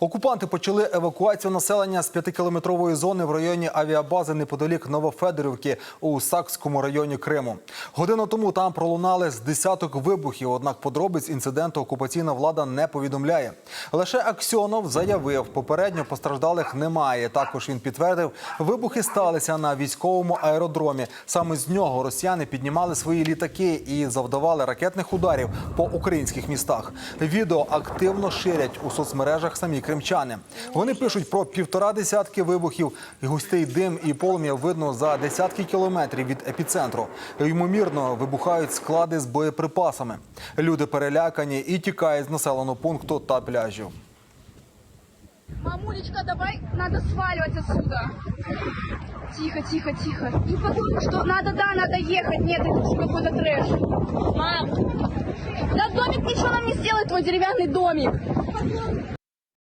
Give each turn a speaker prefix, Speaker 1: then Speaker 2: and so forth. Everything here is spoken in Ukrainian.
Speaker 1: Окупанти почали евакуацію населення з п'ятикілометрової зони в районі авіабази неподалік Новофедорівки у Сакському районі Криму. Годину тому там пролунали з десяток вибухів. Однак подробиць інциденту окупаційна влада не повідомляє. Лише Аксьонов заявив, попередньо постраждалих немає. Також він підтвердив, вибухи сталися на військовому аеродромі. Саме з нього росіяни піднімали свої літаки і завдавали ракетних ударів по українських містах. Відео активно ширять у соцмережах самі кримчани. Вони пишуть про півтора десятки вибухів. І Густий дим і полум'я видно за десятки кілометрів від епіцентру. Ймовірно, вибухають склади з боєприпасами. Люди перелякані і тікають з населеного пункту та пляжів.
Speaker 2: Мамулечка, давай, надо сваливать отсюда. Тихо, тихо, тихо. И потом, что надо, да, надо ехать. Нет, это уже какой-то трэш. Мам! Да домик ничего нам не сделает, твой деревянный домик.